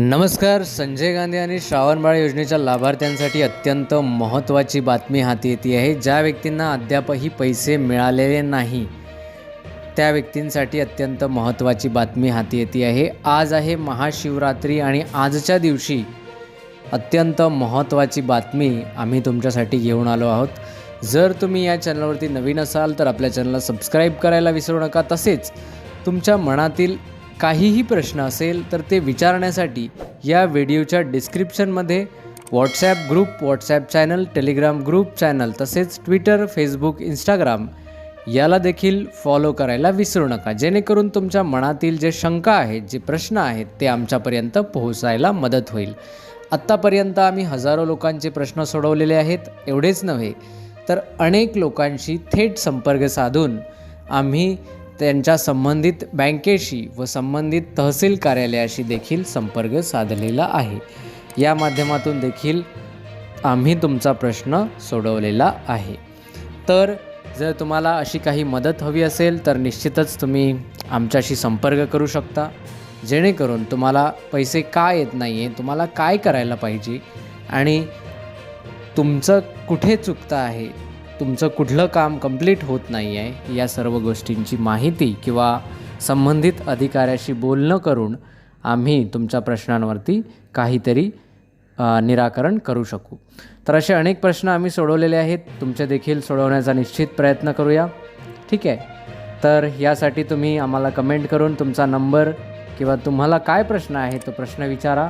नमस्कार संजय गांधी आणि श्रावणबाळ योजनेच्या लाभार्थ्यांसाठी अत्यंत महत्त्वाची बातमी हाती येते आहे. ज्या व्यक्तींना अद्यापही पैसे मिळालेले नाही त्या व्यक्तींसाठी अत्यंत महत्त्वाची बातमी हाती येते आहे. आज आहे महाशिवरात्री आणि आजच्या दिवशी अत्यंत महत्त्वाची बातमी आम्ही तुमच्यासाठी घेऊन आलो आहोत. जर तुम्ही या चॅनलवरती नवीन असाल तर आपल्या चॅनलला सबस्क्राईब करायला विसरू नका. तसेच तुमच्या मनातील काहीही प्रश्न असेल तर ते विचारण्यासाठी या व्हिडिओच्या डिस्क्रिप्शनमध्ये WhatsApp group WhatsApp channel Telegram group channel तसेच ट्विटर फेसबुक इंस्टाग्राम याला देखील फॉलो करायला विसरू नका. जेणेकरून तुमच्या मनातील जे शंका आहेत जे प्रश्न आहेत ते आमच्यापर्यंत पोहोचायला मदत होईल. आत्तापर्यंत आम्ही हजारो लोकांचे प्रश्न सोडवलेले आहेत एवढेच नव्हे तर अनेक लोकांशी थेट संपर्क साधून आम्ही त्यांच्या संबंधित बँकेशी व संबंधित तहसील कार्यालयाशी देखील संपर्क साधलेला आहे. या माध्यमातून देखील आम्ही तुमचा प्रश्न सोडवलेला आहे. तर जर तुम्हाला अशी काही मदत हवी असेल तर निश्चितच तुम्ही आमच्याशी संपर्क करू शकता. जेणेकरून तुम्हाला पैसे का येत नाही आहे तुम्हाला काय करायला पाहिजे आणि तुमचं कुठे चुकतं आहे तुमचं कुठलं काम कंप्लीट होत नाही आहे या सर्व गोष्टींची माहिती किंवा संबंधित अधिकाऱ्याशी बोलणं करून आम्ही तुमच्या प्रश्नांवरती काहीतरी निराकरण करू शकू. तर असे अनेक प्रश्न आम्ही सोडवलेले आहेत. तुमचे देखील सोडवण्याचा निश्चित प्रयत्न करूया. ठीक आहे? तर यासाठी तुम्ही आम्हाला कमेंट करून तुमचा नंबर किंवा तुम्हाला काय प्रश्न आहे तो प्रश्न विचारा.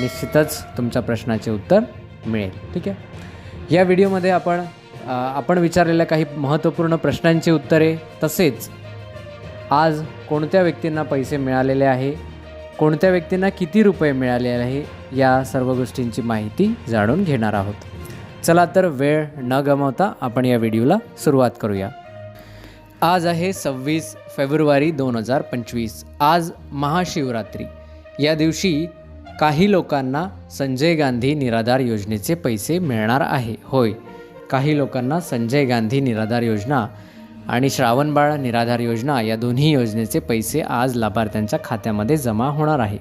निश्चितच तुमच्या प्रश्नाचे उत्तर मिळेल. ठीक आहे? या व्हिडिओमध्ये आपण आपण विचारलेल्या काही महत्त्वपूर्ण प्रश्नांची उत्तरे तसेच आज कोणत्या व्यक्तींना पैसे मिळालेले आहे कोणत्या व्यक्तींना किती रुपये मिळाले आहे या सर्व गोष्टींची माहिती जाणून घेणार आहोत. चला तर वेळ न गमावता आपण या व्हिडिओला सुरुवात करूया. आज आहे सव्वीस फेब्रुवारी दोन हजार पंचवीस. आज महाशिवरात्री. या दिवशी काही लोकांना संजय गांधी निराधार योजनेचे पैसे मिळणार आहे. होय. काही लोकांना संजय गांधी निराधार योजना आणि श्रावणबाळ निराधार योजना या दोन्ही योजनेचे पैसे आज लाभार्थ्यांच्या खात्यामध्ये जमा होणार आहे.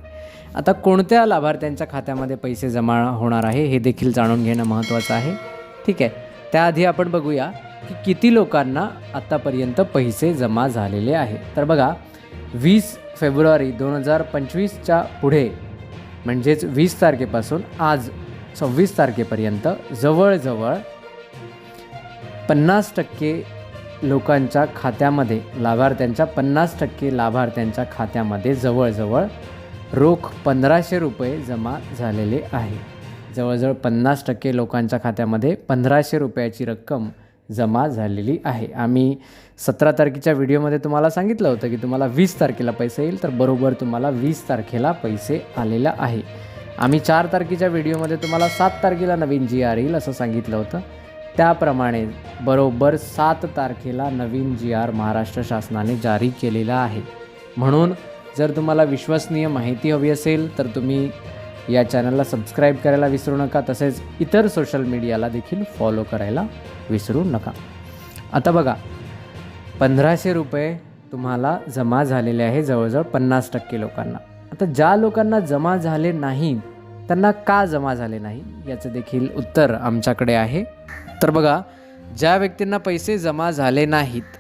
आता कोणत्या लाभार्थ्यांच्या खात्यामध्ये पैसे जमा होणार आहे हे देखील जाणून घेणं महत्त्वाचं आहे. ठीक आहे त्याआधी आपण बघूया की किती लोकांना आत्तापर्यंत पैसे जमा झालेले आहे. तर बघा वीस फेब्रुवारी दोन हजार पंचवीसच्या पुढे म्हणजेच वीस तारखेपासून आज सव्वीस तारखेपर्यंत जवळजवळ पन्नास टक्के लोकांच्या खात्यामध्ये लाभार्थ्यांच्या पन्नास टक्के लाभार्थ्यांच्या खात्यामध्ये जवळजवळ रोख पंधराशे रुपये जमा झालेले आहे. जवळजवळ पन्नास टक्के लोकांच्या खात्यामध्ये पंधराशे रुपयाची रक्कम जमा झालेली आहे. आम्ही सतरा तारखेच्या व्हिडिओमध्ये तुम्हाला सांगितलं होतं की तुम्हाला वीस तारखेला पैसे येईल तर बरोबर तुम्हाला वीस तारखेला पैसे आलेला आहे. आम्ही चार तारखेच्या व्हिडिओमध्ये तुम्हाला सात तारखेला नवीन जी आर येईल असं सांगितलं होतं. त्याप्रमाणे बरोबर सात तारखेला नवीन जी आर महाराष्ट्र शासनाने जारी केलेला आहे. म्हणून जर तुम्हाला विश्वसनीय माहिती हवी असेल तर तुम्ही या चॅनलला सबस्क्राईब करायला विसरू नका तसेच इतर सोशल मीडियाला देखील फॉलो करायला विसरू नका. आता बघा पंधराशे रुपये तुम्हाला जमा झालेले आहे जवळजवळ पन्नास टक्के लोकांना. आता ज्या लोकांना जमा झाले नाही त्यांना का जमा झाले नाही? याचं देखील उत्तर आमच्याकडे आहे. तर बघा ज्या व्यक्तींना पैसे जमा झाले नाहीत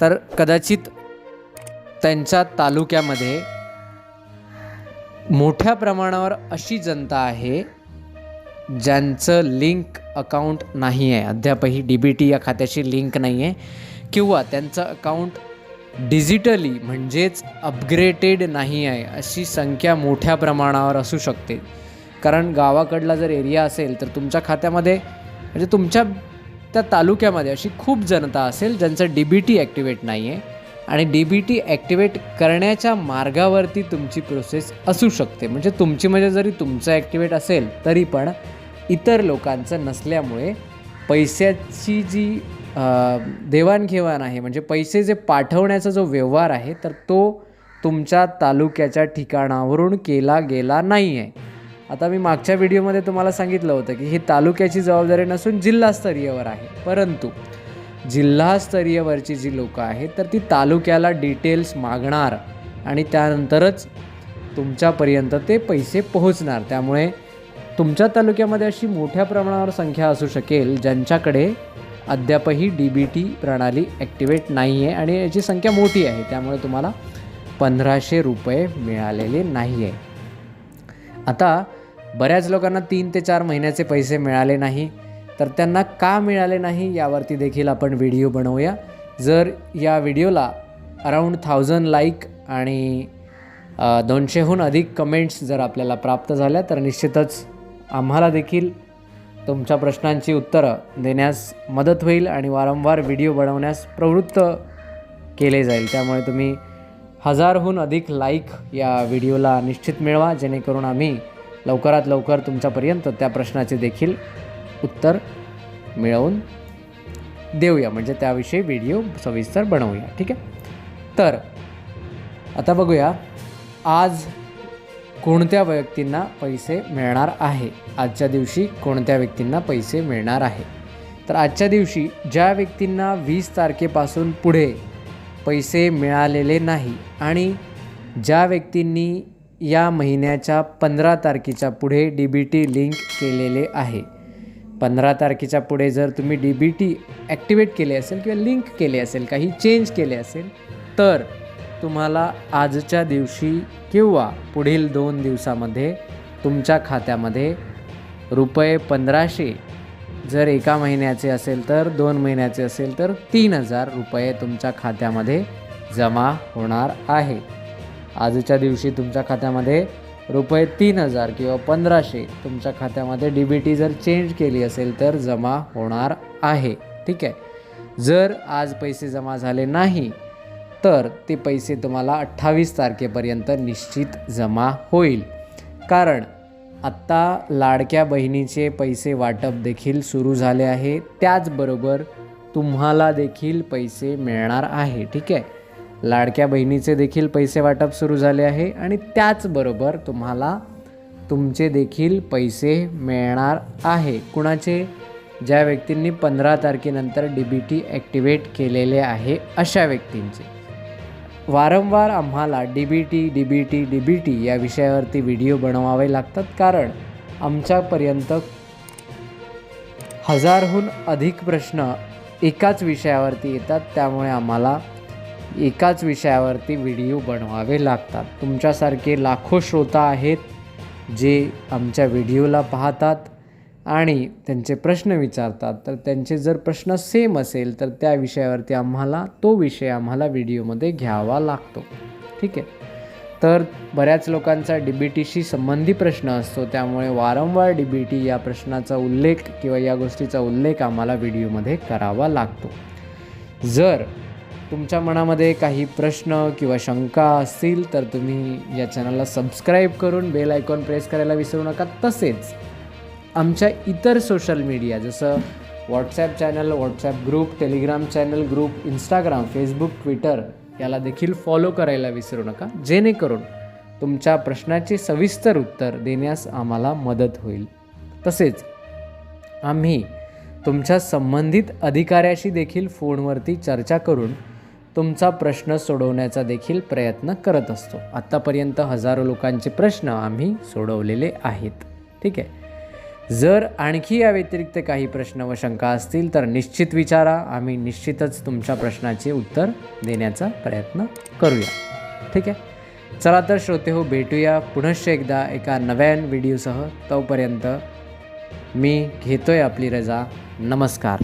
तर कदाचित त्यांच्या तालुक्यामध्ये मोठ्या प्रमाणावर अशी जनता आहे ज्यांचं लिंक अकाउंट नाही आहे. अद्यापही डी बी टी या खात्याशी लिंक नाही आहे. किंवा त्यांचं अकाउंट डिजिटली म्हणजेच अपग्रेटेड नाही आहे अशी संख्या मोठ्या प्रमाणावर असू शकते. कारण गावाकडला जर एरिया असेल तर तुमच्या खात्यामध्ये म्हणजे तुमच्या त्या तालुक्यामध्ये अशी खूप जनता असेल ज्यांचं डी बी टी ॲक्टिवेट नाही आहे आणि डी बी टी ॲक्टिवेट करण्याच्या मार्गावरती तुमची प्रोसेस असू शकते. म्हणजे तुमची म्हणजे जरी तुमचं ॲक्टिवेट असेल तरी पण इतर लोकांचं नसल्यामुळे पैशाची जी देवाणघेवाण आहे म्हणजे पैसे जे पाठवण्याचा जो व्यवहार आहे तर तो तुमच्या तालुक्याच्या ठिकाणावरून केला गेला नाही आहे आता मी मागच्या व्हिडिओमध्ये तुम्हाला सांगितलं होतं की ही तालुक्याची जबाबदारी नसून जिल्हास्तरीयवर आहे. परंतु जिल्हास्तरीयवरची जी लोकं आहेत तर ती तालुक्याला डिटेल्स मागणार आणि त्यानंतरच तुमच्यापर्यंत ते पैसे पोहोचणार. त्यामुळे तुमच्या तालुक्यामध्ये अशी मोठ्या प्रमाणावर संख्या असू शकेल ज्यांच्याकडे अद्यापही डी बी टी प्रणाली ॲक्टिवेट नाही आहे आणि याची संख्या मोठी आहे. त्यामुळे तुम्हाला पंधराशे रुपये मिळालेले नाही आहे आता बऱ्याच लोकांना तीन ते चार महिन्याचे पैसे मिळाले नाही तर त्यांना का मिळाले नाही यावरती देखील आपण व्हिडिओ बनवूया. जर या व्हिडिओला अराऊंड थाउजंड लाईक आणि दोनशेहून अधिक कमेंट्स जर आपल्याला प्राप्त झाल्या तर निश्चितच आम्हाला देखील तुमच्या प्रश्नांची उत्तरं देण्यास मदत होईल आणि वारंवार व्हिडिओ बनवण्यास प्रवृत्त केले जाईल. त्यामुळे तुम्ही हजारहून अधिक लाईक या व्हिडिओला निश्चित मिळवा जेणेकरून आम्ही लवकरात लवकर तुमच्यापर्यंत त्या प्रश्नाचे देखील उत्तर मिळवून देऊया. म्हणजे त्याविषयी व्हिडिओ सविस्तर बनवूया. ठीक आहे? तर आता बघूया. आज कोणत्या व्यक्तींना पैसे मिळणार आहे? आजच्या दिवशी कोणत्या व्यक्तींना पैसे मिळणार आहे? तर आजच्या दिवशी ज्या व्यक्तींना वीस तारखेपासून पुढे पैसे मिळालेले नाही. आणि ज्या व्यक्तींनी या महिन्याच्या पंधरा तारखेच्या पुढे डी बी टी लिंक केलेले आहे. पंधरा तारखेच्या पुढे जर तुम्ही डी बी टी ॲक्टिवेट केले असेल किंवा लिंक केले असेल काही चेंज केले असेल तर तुम्हाला आजच्या दिवशी किंवा पुढील दोन दिवसामध्ये तुमच्या खात्यामध्ये रुपये पंधराशे जर एका महिन्याचे असेल तर दोन महिन्याचे असेल तर तीन हजार रुपये तुमच्या खात्यामध्ये जमा होणार आहे. आजच्या दिवशी तुमच्या खात्यामध्ये रुपये तीन हजार किंवा पंधराशे तुमच्या खात्यामध्ये डी बी टी जर चेंज केली असेल तर जमा होणार आहे. ठीक आहे? जर आज पैसे जमा झाले नाही तर ते पैसे तुम्हाला अठ्ठावीस तारखेपर्यंत निश्चित जमा होईल. कारण आत्ता लाडक्या बहिणीचे पैसे वाटप देखील सुरू झाले आहे. त्याचबरोबर तुम्हाला देखील पैसे मिळणार आहे. ठीक आहे? लाडक्या बहिणीचे देखील पैसे वाटप सुरू झाले आहे आणि त्याचबरोबर तुम्हाला तुमचे देखील पैसे मिळणार आहे. कुणाचे? ज्या व्यक्तींनी पंधरा तारखेनंतर डी बी टी ॲक्टिवेट केलेले आहे अशा व्यक्तींचे. वारंवार आम्हाला D B T D B T D B T या विषयावरती व्हिडिओ बनवावे लागतात कारण आमच्यापर्यंत हजारहून अधिक प्रश्न एकाच विषयावरती येतात. त्यामुळे आम्हाला एकाच विषयावरती व्हिडिओ बनवावे लागतात. तुमच्यासारखे लाखो श्रोता आहेत जे आमच्या व्हिडिओला पाहतात. आणि त्यांचे प्रश्न विचारतात तर त्यांचे जर प्रश्न सेम असेल तर त्या विषयावरती आम्हाला तो विषय आम्हाला व्हिडिओमध्ये घ्यावा लागतो. ठीक आहे? तर बऱ्याच लोकांचा डी बी टीशी संबंधी प्रश्न असतो त्यामुळे वारंवार डी बी टी या प्रश्नाचा उल्लेख किंवा या गोष्टीचा उल्लेख आम्हाला व्हिडिओमध्ये करावा लागतो. जर तुमच्या मनामध्ये काही प्रश्न किंवा शंका असतील तर तुम्ही या चॅनलला सबस्क्राईब करून बेल आयकॉन प्रेस करायला विसरू नका. तसेच आमच्या इतर सोशल मीडिया जसं WhatsApp channel WhatsApp group Telegram channel group Instagram Facebook Twitter याला देखील फॉलो करायला विसरू नका. जेणेकरून तुमच्या प्रश्नाचे सविस्तर उत्तर देण्यास आम्हाला मदत होईल. तसेच आम्ही तुमच्या संबंधित अधिकाऱ्याशी देखील फोनवरती चर्चा करून तुमचा प्रश्न सोडवण्याचा देखील प्रयत्न करत असतो. आत्तापर्यंत हजारो लोकांचे प्रश्न आम्ही सोडवलेले आहेत. ठीक आहे? जर आणखी या व्यतिरिक्त काही प्रश्न व शंका असतील तर निश्चित विचारा. आम्ही निश्चितच तुमच्या प्रश्नाचे उत्तर देण्याचा प्रयत्न करूया. ठीक आहे? चला तर श्रोते हो भेटूया पुनश्च एकदा एका नव्यान व्हिडिओसह. तोपर्यंत मी घेतोय आपली रजा. नमस्कार.